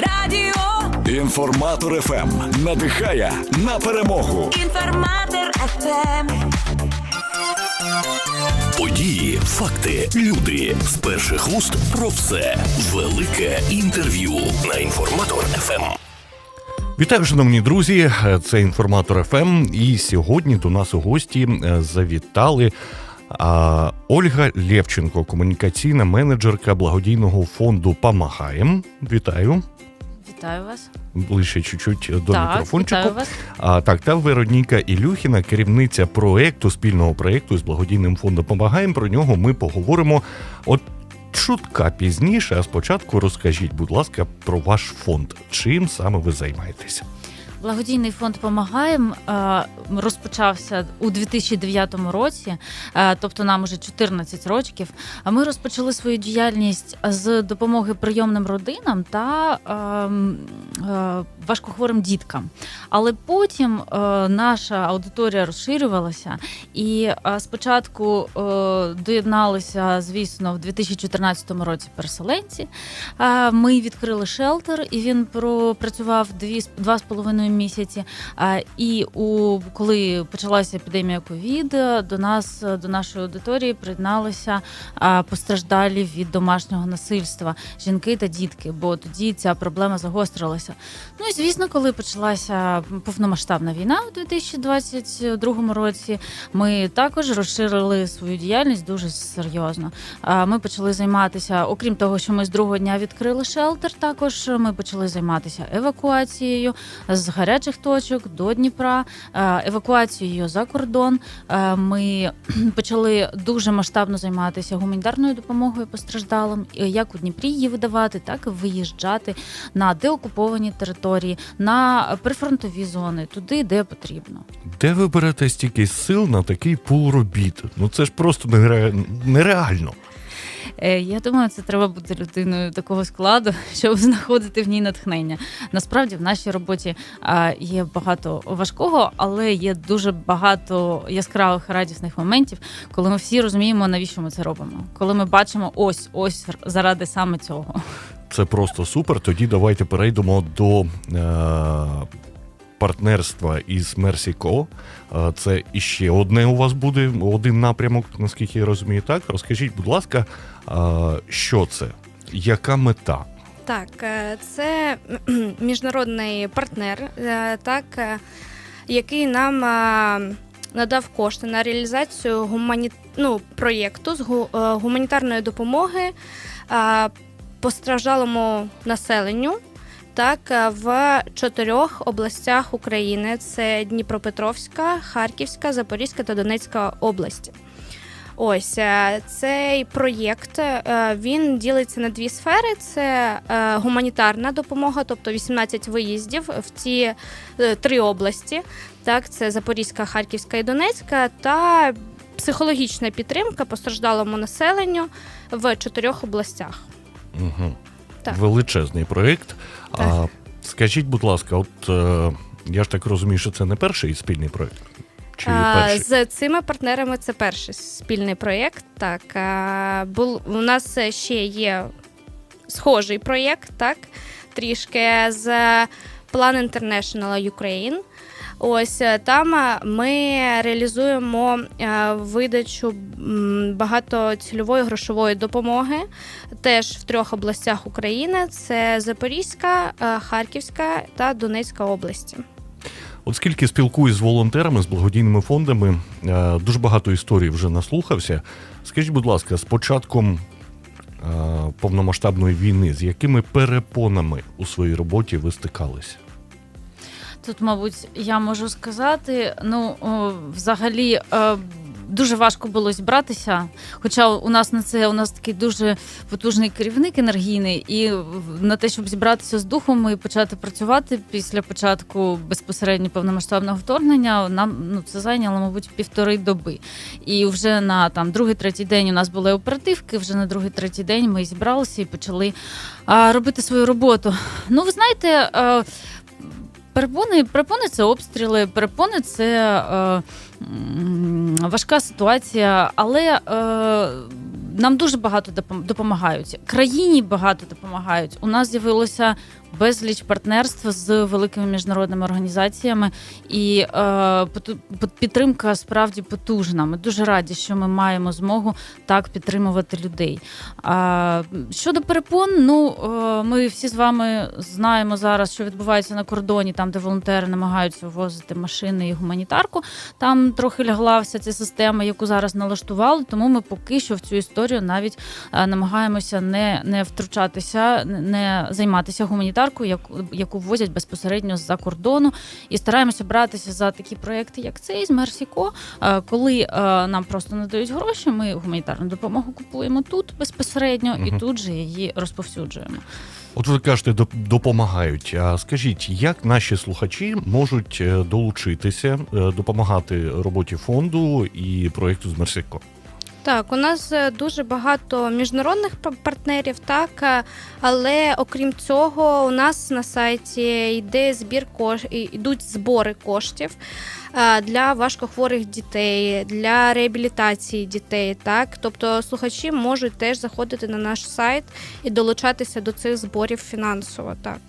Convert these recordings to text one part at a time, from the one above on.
Радіо Інформатор ФМ надихає на перемогу. Інформатор ФМ. Події, факти, люди з перших вуст про все. Велике інтерв'ю на інформатор ФМ. Вітаю, шановні друзі! Це інформатор ФМ. І сьогодні до нас у гості е, завітали а, Ольга Лєвченко, комунікаційна менеджерка благодійного фонду Помагаєм. Вітаю. Вітаю вас. Ближче чуть-чуть до так, мікрофончику. вітаю вас. А, так, та Вероніка Ілюхіна, керівниця проекту, спільного проекту з благодійним фондом Помагаємо. Про нього ми поговоримо от чутка пізніше. А спочатку розкажіть, будь ласка, про ваш фонд. Чим саме ви займаєтеся? Благодійний фонд «Помагаєм» е, розпочався у 2009 році, тобто нам уже 14 років. А Ми розпочали свою діяльність з допомоги прийомним родинам та важкохворим діткам. Але потім е, наша аудиторія розширювалася, і е, спочатку е, доєдналися, звісно, в 2014 році переселенці. Е, Ми відкрили шелтер, і він з- два з половиною місяці. Е, І у коли почалася епідемія ковід, до нас до нашої аудиторії приєдналися е, постраждалі від домашнього насильства жінки та дітки, бо тоді ця проблема загострилася. Ну і звісно, коли почалася повномасштабна війна у 2022 році, ми також розширили свою діяльність дуже серйозно. Ми почали займатися, окрім того, що ми з другого дня відкрили шелтер. Також ми почали займатися евакуацією з гарячих точок до Дніпра, евакуацією за кордон. Ми почали дуже масштабно займатися гуманітарною допомогою постраждалим, як у Дніпрі її видавати, так і виїжджати на деокуповані території, на прифронтові зони, туди, де потрібно. Де ви берете стільки сил на такий пул робіт? Ну це ж просто нереально. Е, Я думаю, це треба бути людиною такого складу, щоб знаходити в ній натхнення. Насправді в нашій роботі є багато важкого, але є дуже багато яскравих радісних моментів, коли ми всі розуміємо, навіщо ми це робимо. Коли ми бачимо ось ось заради саме цього. Це просто супер. Тоді давайте перейдемо до е- партнерства із Мерсіко. Е, Це іще одне у вас буде, один напрямок, наскільки я розумію. Так, розкажіть, будь ласка, е- що це? Яка мета? Так, е, це міжнародний партнер, так, який нам надав кошти на реалізацію гумані... ну, проєкту з гу- гуманітарної допомоги постраждалому населенню. Так, е, в чотирьох областях України: це Дніпропетровська, Харківська, Запорізька та Донецька області. Ось е, цей проєкт е, він ділиться на дві сфери: це гуманітарна допомога, тобто 18 виїздів в ці три області. Так, це Запорізька, Харківська і Донецька, та психологічна підтримка постраждалому населенню в чотирьох областях. Угу. Так. Величезний проєкт. А скажіть, будь ласка, от е- я ж так розумію, що це не перший спільний проєкт? Чи А. З цими партнерами це перший спільний проєкт. Так, а, бул, у нас ще є схожий проєкт, так, трішки з Plan International Ukraine. Ось е, там е, ми реалізуємо е, видачу багатоцільової грошової допомоги теж в трьох областях України: це Запорізька, Харківська та Донецька області. От скільки спілкуюсь з волонтерами, з благодійними фондами, дуже багато історій вже наслухався. Скажіть, будь ласка, з початком повномасштабної війни, з якими перепонами у своїй роботі ви стикалися? Тут, мабуть, я можу сказати, ну взагалі. е, Дуже важко було зібратися, хоча у нас на це у нас такий дуже потужний керівник енергійний, і на те, щоб зібратися з духом і почати працювати після початку безпосередньо повномасштабного вторгнення, нам ну це зайняло, мабуть, півтори доби. І вже на там другий, третій день у нас були оперативки. Вже на другий, третій день ми зібралися і почали а, робити свою роботу. Ну, ви знаєте. Е, Перепони, перепони це обстріли, перепони це е, важка ситуація, але е, нам дуже багато допомагають. Країні багато допомагають. У нас з'явилося безліч партнерств з великими міжнародними організаціями, і е, підтримка справді потужна. Ми дуже раді, що ми маємо змогу так підтримувати людей. А, щодо перепон, ну е, ми всі з вами знаємо зараз, що відбувається на кордоні, там де волонтери намагаються ввозити машини і гуманітарку. Там трохи лягла вся ця система, яку зараз налаштували. Тому ми поки що в цю історію навіть е, намагаємося не, не втручатися, не- займатися гуманітаркою, яку, яку ввозять безпосередньо з-за кордону, і стараємося братися за такі проекти, як цей з Мерсіко. Е, Коли е, нам просто надають гроші, ми гуманітарну допомогу купуємо тут безпосередньо і Мгм. тут же її розповсюджуємо. От ви кажете, доп- допомагають. А скажіть, як наші слухачі можуть е, долучитися, допомагати роботі фонду і проєкту з Мерсико? Так, у нас е, дуже багато міжнародних партнерів, так, е, але окрім цього, у нас на сайті йде збір кош... йдуть збори коштів е, для важкохворих дітей, для реабілітації дітей. Так, тобто слухачі можуть теж заходити на наш сайт і долучатися до цих зборів фінансово. Так.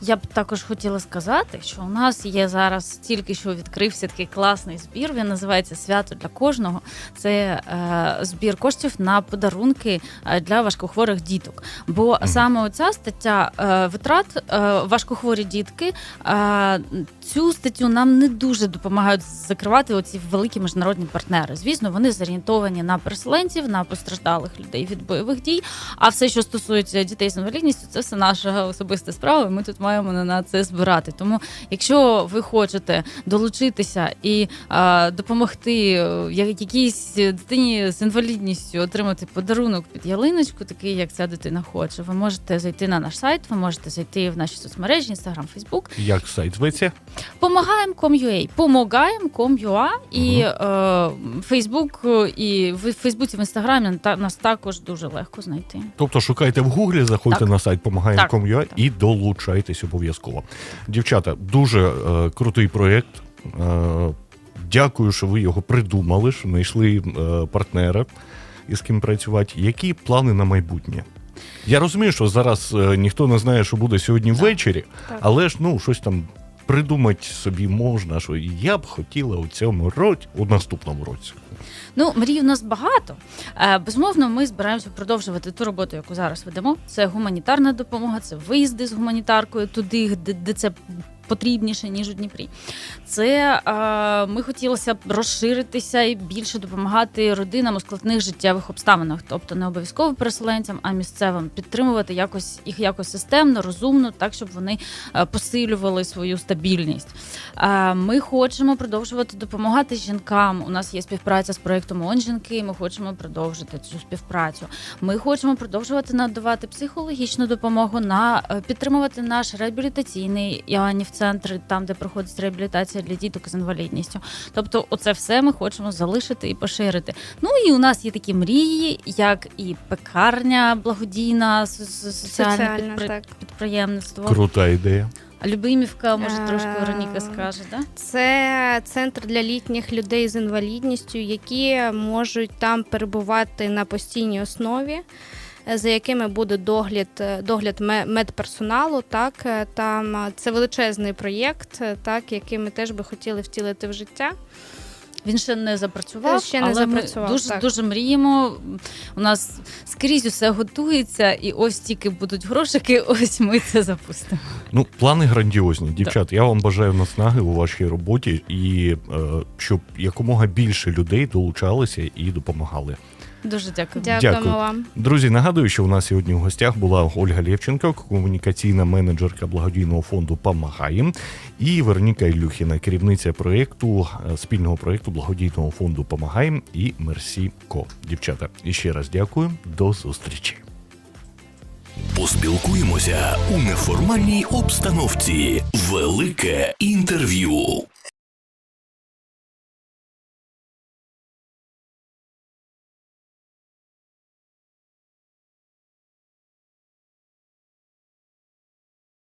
Я б також хотіла сказати, що у нас є зараз тільки що відкрився такий класний збір. Він називається Свято для кожного. Це е, збір коштів на подарунки е, для важкохворих діток. Бо саме оця стаття е, витрат е, важкохворі дітки. Е, цю статтю нам не дуже допомагають закривати оці великі міжнародні партнери. Звісно, вони зорієнтовані на переселенців, на постраждалих людей від бойових дій. А все, що стосується дітей з інвалідністю, це все наша особиста справа. і Ми тут маємо на- це збирати. Тому, якщо ви хочете долучитися і а, допомогти е, якійсь дитині з інвалідністю отримати подарунок під ялиночку, такий як ця дитина хоче, ви можете зайти на наш сайт, ви можете зайти в наші соцмережі, Instagram, Facebook, Як сайт зветься? Помагаємо.com.ua, помагаємо.com.ua і е, Facebook, і в Фейсбуці, в Інстаграмі та- нас також дуже легко знайти. Тобто шукайте в гуглі, заходьте Так. на сайт помагаємо.com.ua і долучайтесь обов'язково. Дівчата, дуже е, крутий проєкт. Е, дякую, що ви його придумали, що знайшли е, партнера, із ким працювати. Які плани на майбутнє? Я розумію, що зараз е, ніхто не знає, що буде сьогодні ввечері, але ж ну щось там придумати собі можна, що я б хотіла у цьому році, у наступному році. Ну, мрій у нас багато. Е, Безумовно, ми збираємося продовжувати ту роботу, яку зараз ведемо. Це гуманітарна допомога, це виїзди з гуманітаркою туди, де, де це потрібніше, ніж у Дніпрі. Це е, ми хотілося б розширитися і більше допомагати родинам у складних життєвих обставинах, тобто не обов'язково переселенцям, а місцевим підтримувати якось їх якось системно, розумно, так щоб вони е, посилювали свою стабільність. Е, Ми хочемо продовжувати допомагати жінкам. У нас є співпраця з проєктом ООН жінки. Ми хочемо продовжити цю співпрацю. Ми хочемо продовжувати надавати психологічну допомогу на е, підтримувати наш реабілітаційний Іоаннів центр, там де проходить реабілітація для діток з інвалідністю. Тобто, оце все ми хочемо залишити і поширити. Ну і у нас є такі мрії, як і пекарня благодійна, соціальне Соціальна, підпри- так. підприємництво. Крута ідея. А Любимівка, може, трошки Е, Вероніка скаже, да? Це центр для літніх людей з інвалідністю, які можуть там перебувати на постійній основі, за якими буде догляд, е, догляд ме- медперсоналу. Так, е, там е, це величезний проєкт, е, так, який ми теж би хотіли втілити в життя. Він ще не запрацював, Ще не але запрацював, ми дуже так. дуже мріємо. У нас скрізь усе готується, і ось тільки будуть грошики, ось ми це запустимо. Ну, плани грандіозні. Дівчат, я вам бажаю наснаги у вашій роботі і е, щоб якомога більше людей долучалися і допомагали. Дуже дякую. Дякуємо Дякую. вам. Друзі, нагадую, що у нас сьогодні в гостях була Ольга Лєвченко, комунікаційна менеджерка благодійного фонду Помагаєм, і Вероніка Ілюхіна, керівниця проєкту е, спільного проєкту благодійного фонду Помагаєм і Мерсі Ко. Дівчата, і ще раз дякую. До зустрічі. Поспілкуємося у неформальній обстановці. Велике інтерв'ю.